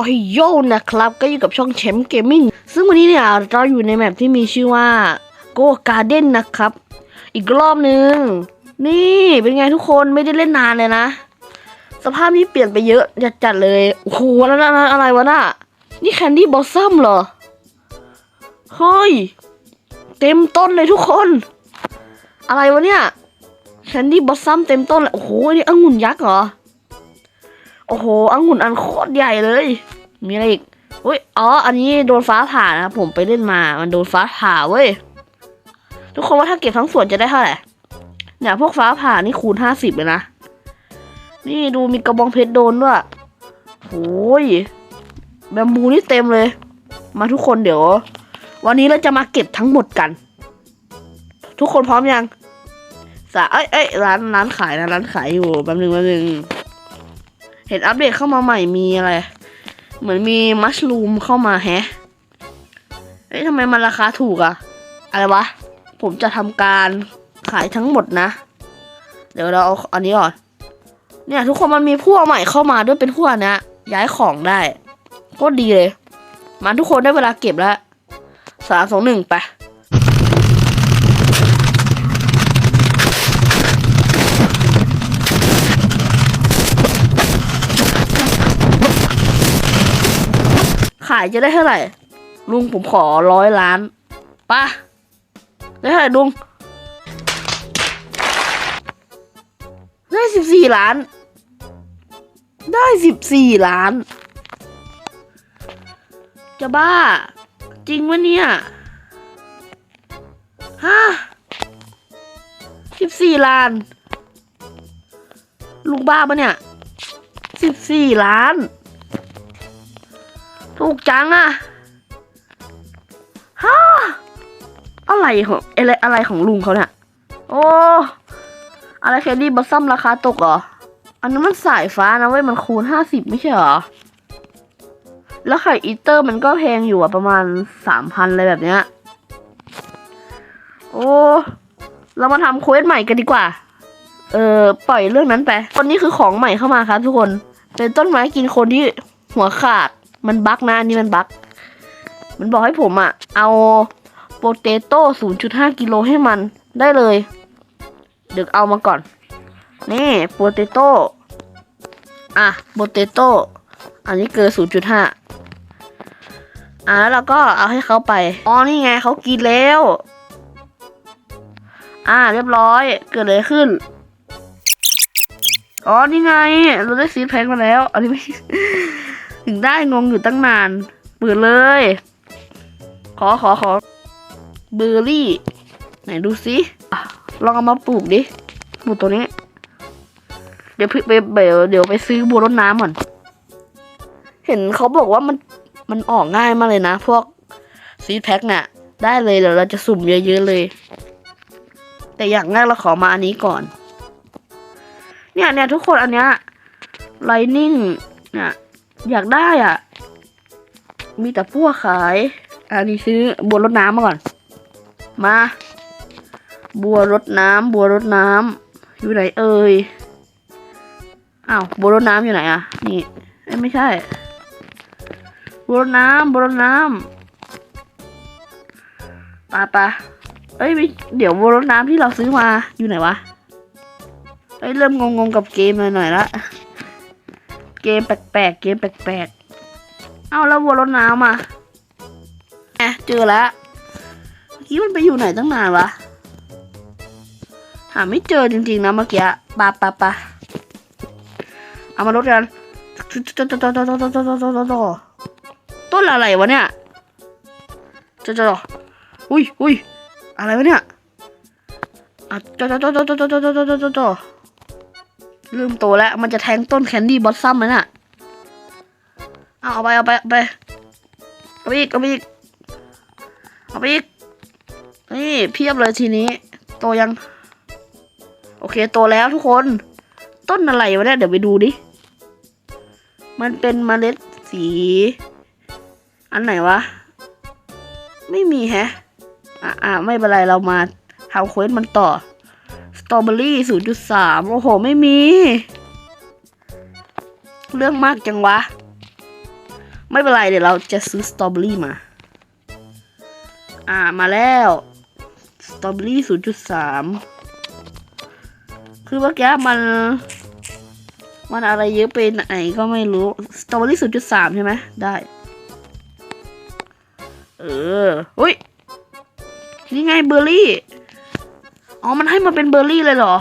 ก็ให้โยนะครับ ก็อยู่กับช่องแชมป์เกมมิ่งซึ่งวันนี้เนี่ยเราอยู่ในแมปที่มีชื่อว่าโกการ์เด้นนะครับ อีกรอบนึง นี่เป็นไงทุกคนไม่ได้เล่นนานเลยนะ สภาพนี้เปลี่ยนไปเยอะจัดเลยโอ้โหแล้วนั่นอะไรวะน่ะนี่แคนดี้บอสซัมเหรอเฮ้ยเต็มต้นเลยทุกคน อะไรวะเนี่ยแคนดี้บอสซัมเต็มต้นเลยโอ้โหนี่องุ่นยักษ์เหรอ โอ้โหองุ่นอันโคตรใหญ่เลย มีอะไรอีกเฮ้ย อ๋อ อันนี้โดนฟ้าผ่านะผมไปเล่นมา มันโดนฟ้าผ่าเว้ย ทุกคนว่าถ้าเก็บทั้งส่วนจะได้เท่าไหร่ เนี่ยพวกฟ้าผ่านี่คูณห้าสิบเลยนะ นี่ดูมีกระบองเพชรโดนด้วยโอ้ยแบมบูนี่เต็มเลย มาทุกคนเดี๋ยว วันนี้เราจะมาเก็บทั้งหมดกัน ทุกคนพร้อมยังสาเอ้ยเอ้ยร้านร้านขายนะร้านขายอยู่แป๊บนึงแป๊บนึง เห็นอัปเดตเข้ามาใหม่มีอะไร เหมือนมีมัชลูมเข้ามาแฮะเอ้ยทำไมมันราคาถูกอะอะไรวะ ผมจะทำการขายทั้งหมดนะ เดี๋ยวเราเอาอันนี้ก่อน เนี่ย ทุกคนมันมีพวกใหม่เข้ามาด้วยเป็นพวกนี้ยย้ายของได้โคตรดีเลย มาทุกคนได้เวลาเก็บแล้วสามสองหนึ่งไปายจะได้เท่าไหร่ ลุงผมขอร้อยล้านป่ะได้เท่าไหร่ลุงได้สิบสี่ล้าน ได้สิบสี่ล้าน จะบ้า จริงวะเนี่ยฮะสิบสี่ล้าน ลุงบ้าปะเนี่ยสิบสี่ล้าน ถูกจังอะฮะอะไรของอะไรอะไรของลุงเขาเนี่ยโอ้อะไรแคดดี้บอสซัมราคาตกเหรอ อันนั้นมันสายฟ้านะเว้ยมันคูณห้าสิบไม่ใช่เหรอ แล้วไข่อีเตอร์มันก็แพงอยู่อะประมาณสามพันอะไรแบบเนี้ย โอ้ เรามาทำเควสใหม่กันดีกว่า เออปล่อยเรื่องนั้นไปคนนี้คือของใหม่เข้ามาครับทุกคน เป็นต้นไม้กินคนที่หัวขาด มันบั๊กนะอันนี่มันบั๊กมันบอกให้ผมอะเอาโปเตโต้0.5กิโลให้มันได้เลย เดี๋ยวเอามาก่อน นี่โปเตโต้อะโปเตโต้อันนี้เกิน0.5อะแล้วเราก็เอาให้เขาไป อ๋อ นี่ไงเขากินแล้ว อ่า เรียบร้อย เกิดอะไรขึ้น อ๋อ นี่ไง เราได้ซีดแพ็คมาแล้ว อันนี้ไม่ ถึงได้งงอยู่ตั้งนานเปิดเลย ขอขอขอเบอร์รี่ ไหนดูสิลองเอามาปลูกดิปลูกตัวนี้ เดี๋ยวพี่ไปเดี๋ยวเดี๋ยวไปซื้อบัวรดน้ำก่อน เห็นเขาบอกว่ามันมันออกง่ายมากเลยนะ พวกซีดแพ็คเนี่ยได้เลยเดี๋ยวเราจะสุ่มเยอะๆเลย แต่อย่างแรกเราขอมาอันนี้ก่อน เนี่ยเนี่ยทุกคนอันเนี้ยไลนิ่งเนี่ย อยากได้อะ มีแต่พวกขาย อันนี้ซื้อบัวรดน้ำมาก่อน มา บัวรดน้ำบัวรดน้ำอยู่ไหนเอ่ยอ้าวบัวรดน้ำอยู่ไหนอะ นี่ไม่ใช่บัวรดน้ำบัวรดน้ำปะปะเอ้ยเดี๋ยวบัวรดน้ำที่เราซื้อมาอยู่ไหนวะเอ้ยเริ่มงงๆกับเกมหน่อยๆละ มแปลกๆ เกมแปลกๆ เอาแล้ววัวรดน้ำอะแอะเจอแล้วเมื่อกี้มันไปอยู่ไหนตั้งนานวะ หาไม่เจอจริงๆนะเมื่อกี้ปะปะปะเอามารดกันต้นอะไรวะเนี่ยจะจะอุ้ยอุ้ยอะไรวะเนี่ยอะจอจอจอจอจอจอจอจอจอจอ เริ่มโตแล้ว มันจะแทงต้นแคนดี้บอสซัมไหมน่ะเอาเอาไปเอาไปเอาไปเอาไปอีกเอาไปอีกเอาไปอีกนี่เพียบเลยทีนี้ โตยัง โอเคโตแล้วทุกคน ต้นอะไรวะเนี่ยเดี๋ยวไปดูดิ มันเป็นเมล็ดสี อันไหนวะ ไม่มีแฮะ อะอะไม่เป็นไรเรามาทำเควสมันต่อ ตรอเบอรี่ศูนย์จุดสามโอ้โห ไม่มี เรื่องมากจังวะ ไม่เป็นไร เดี๋ยวเราจะซื้อสตรอเบอรี่มา อ่ามาแล้วสตรอเบอรี่ศูนย์จุดสามคือเมื่อกี้มัน มันอะไรเยอะไปไหนก็ไม่รู้สตรอเบอรี่ศูนย์จุดสามใช่ไหมได้ เอออุ้ยนี่ไงเบอร์รี่ อ๋อ มันให้มาเป็นเบอร์รี่เลยเหรอ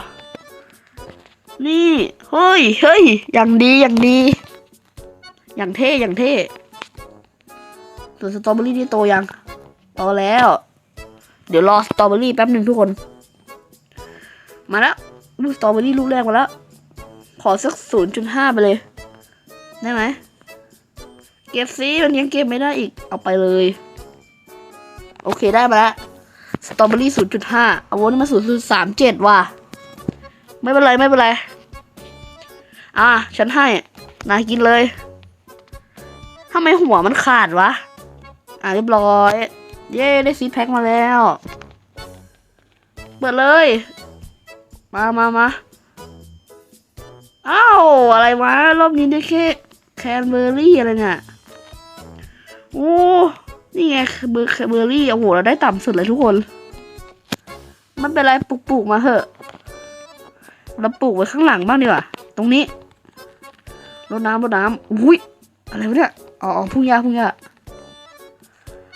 นี่ เฮ้ย เฮ้ย อย่างดี อย่างดี อย่างเท่ อย่างเท่ส่วนสตรอเบอรี่นี่โตยัง โตแล้ว เดี๋ยวรอสตรอเบอรี่แป๊บหนึ่งทุกคน มาแล้ว ลูกสตรอเบอรี่ลูกแรกมาแล้ว ขอสักศูนย์จุดห้าไปเลย ได้ไหม เก็บซิมันยังเก็บไม่ได้อีก เอาไปเลย โอเคได้มาแล้ว สตรอเบอรี่ศูนย์จุดห้าเอาวนมาศูนย์จุดสามเจ็ดว่ะ ไม่เป็นไรไม่เป็นไร อะฉันให้นายกินเลยทำไมหัวมันขาดวะ อะเรียบร้อย เย้ได้ซีแพ็คมาแล้ว เปิดเลย มามามาอ้าวอะไรวะรอบนี้ได้แค่แคนเบอร์รี่อะไรเนี่ยโอ้ นี่ไงเบอร์เบอร์รี่ โอ้โห เราได้ต่ำสุดเลยทุกคน มันเป็นไรปลูกปลูกมาเหอะ เราปลูกไว้ข้างหลังบ้างดีกว่า ตรงนี้รดน้ำรดน้ำอุ้ย อะไรวะเนี่ย อ๋อพุ่งยาพุ่งยา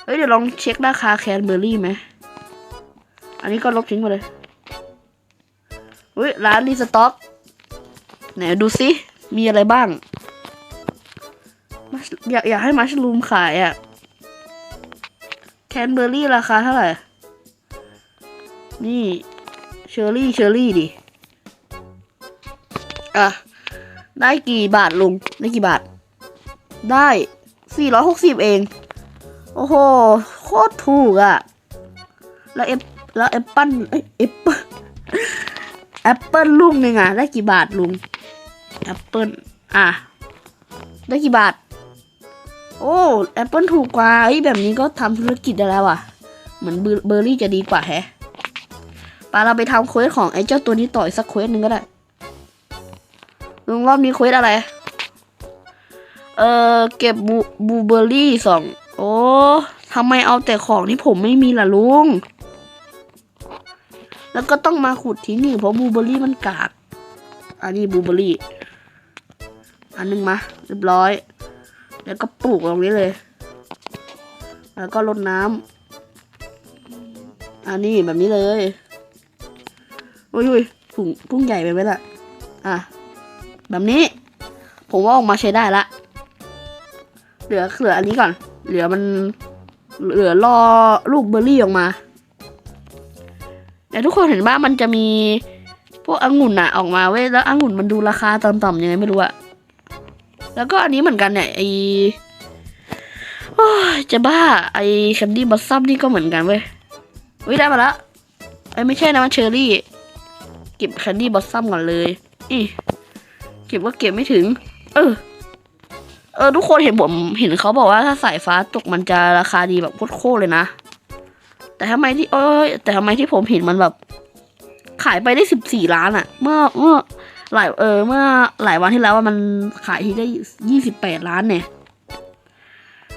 เฮ้ย เดี๋ยวลองเช็คราคาแคนเบอร์รี่ไหม อันนี้ก็ลบทิ้งไปเลยอุ้ย ร้านรีสต็อกไหนดูซิ มีอะไรบ้าง อยากอยากให้มัชลูมขายอะ่ะ แคนเบอร์รี่ราคาเท่าไหร่ นี่เชอร์รี่เชอร์รี่ดิ อะ ได้กี่บาทลุง ได้กี่บาท ได้สี่ร้อยหกสิบเอง โอ้โห โคตรถูกอะ่ะ แล้วเอฟแล้วแอปเปิ้ลเอ้ยแอปเปิ้ลแอปเปิ้ลลูกหนึ่งอะ ได้กี่บาทลุง แอปเปิ้ลอะ ได้กี่บาท โอ้แอปเปิ้ลถูกกว่าไอ้แบบนี้ก็ทำธุรกิจได้แล้วอะ เหมือนเบอร์เบอร์รี่จะดีกว่าแฮะ ปเราไปทำเควสของไอ้เจ้าตัวนี้ต่ออีกสักเควสหนึ่งก็ได้ลุงรอบนี้เควสอะไร เออเก็บบูบูเบอร์รี่สองโอ้ทำไมเอาแต่ของที่ผมไม่มีล่ะลุง แล้วก็ต้องมาขุดทิ้งอีกเพราะบูเบอร์รี่มันกาก อันนี้บูเบอร์รี่ อันหนึงมาเรียบร้อย แล้วก็ปลูกตรงนี้เลย แล้วก็รดน้ำอันนี้แบบนี้เลย อุ้ยอุ้ยพุ่งพุ่งใหญ่ไปไหมล่ะ อะ แบบนี้ ผมว่าออกมาใช้ได้ละ เหลือเหลืออันนี้ก่อน เหลือมัน เหลือรอลูกเบอร์รี่ออกมา แต่ทุกคนเห็นว่ามันจะมีพวกองุ่นอะออกมาเว้ย แล้วองุ่นมันดูราคาต่ำๆยังไงไม่รู้อะแล้วก็อันนี้เหมือนกันเนี่ยไอโอ้จะบ้าไอแคนดี้บัสซัมนี่ก็เหมือนกันเว้ยวิได้มาล้วไอไม่ใช่นะมันเชอร์รี่ ก็บแคนดี้บัสซัมก่อนเลยอีเก็บก็เก็บไม่ถึง เออ เออ ทุกคนเห็นผมเห็นเขาบอกว่าถ้าสายฟ้าตกมันจะราคาดีแบบโคตรเลยนะ แต่ทำไมที่เอ้ยแต่ทำไมที่ผมเห็นมันแบบ ขายไปได้สิบสี่ล้านอะเมื่อเมื่อหลายเออเมื่อหลายวันที่แล้วว่ามันขายที่ได้ยี่สิบแปดล้านเนี่ย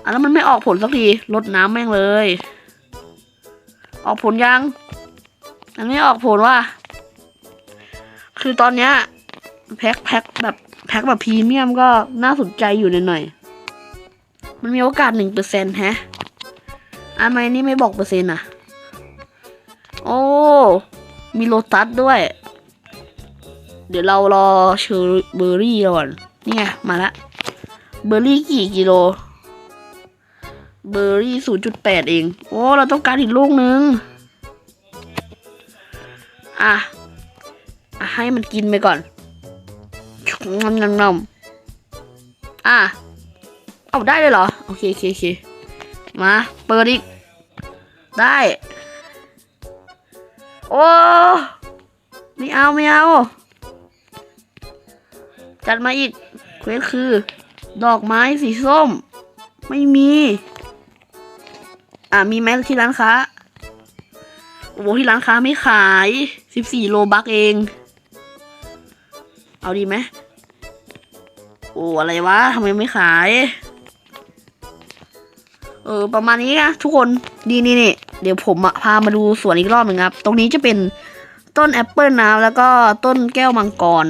อันนั้นมันไม่ออกผลสักทีลดน้ำแม่งเลย ออกผลยังอันนี้ออกผลว่า คือตอนเนี้ยแพ็คแพ็คแบบแพ็คแบบพรีเมียมก็น่าสนใจอยู่หน่อยๆมันมีโอกาสหนึ่งเปอร์เซ็นต์แฮะอันไหมนี่ไม่บอกเปอร์เซ็นต์อะ โอ้ มีโลตัสด้วย เดี๋ยวเรารอเชอร์เบอร์รี่ก่อน นี่ไง มาละ เบอร์รี่กี่กิโล เบอร์รี่ศูนย์จุดแปดเอง โอ้ เราต้องการอีกลูกนึง อะอะ ให้มันกินไปก่อนงำงำงำอะ เอาได้เลยเหรอ โอเคโอเคโอเคมา เปิดอีก ได้ โอ้ ไม่เอาไม่เอา จัดมาอีก เควสคือ ดอกไม้สีส้ม ไม่มี อ่ามีไหมที่ร้านค้า โอ้โหที่ร้านค้าไม่ขายสิบสี่โลบักเอง เอาดีไหมโอ้อะไรวะทำไมไม่ขาย เออประมาณนี้นะทุกคนดีนี่นี่เดี๋ยวผมอะพามาดูสวนอีกรอบหนึ่งครับ ตรงนี้จะเป็นต้นแอปเปิลนะแล้วก็ต้นแก้วมังกร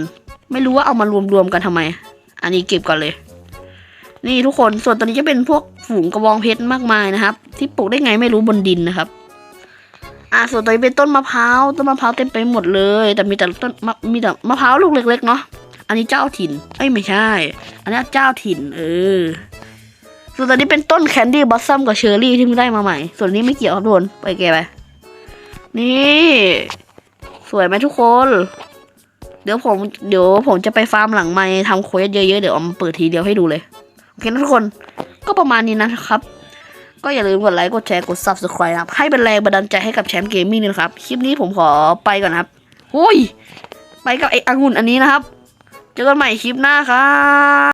ไม่รู้ว่าเอามารวมๆกันทำไม อันนี้เก็บก่อนเลย นี่ทุกคนส่วนตัวนี้จะเป็นพวกฝูงกระบองเพชรมากมายนะครับ ที่ปลูกได้ไงไม่รู้บนดินนะครับ อ่าส่วนตัวนี้เป็นต้นมะพร้าวต้นมะพร้าวเต็มไปหมดเลย แต่มีแต่ต้นม,มีแต่มะพร้าวลูกเล็กๆเนาะอันนี้เจ้าถิ่นเอ้ยไม่ใช่ อันนี้เจ้าถิ่น เออ ส่วนตอนนี้เป็นต้นแคนดี้บอสซัมกับเชอร์รี่ที่เพิ่งได้มาใหม่ ส่วนนี้ไม่เกี่ยวครับทุกคนไปแกไปนี่สวยไหมทุกคน เดี๋ยวผมเดี๋ยวผมจะไปฟาร์มหลังไม้ทำเควสเยอะๆเดี๋ยวเอามาเปิดทีเดียวให้ดูเลยโอเคนะทุกคน ก็ประมาณนี้นะครับ ก็อย่าลืมกดไลค์กดแชร์กด subscribe นะครับ ให้เป็นแรงบันดาลใจให้กับแชมป์เกมมิ่งด้วยนะครับ คลิปนี้ผมขอไปก่อนนะครับโอ้ย ไปกับไอ้องุ่นอันนี้นะครับ เจอกันใหม่คลิปหน้าครับ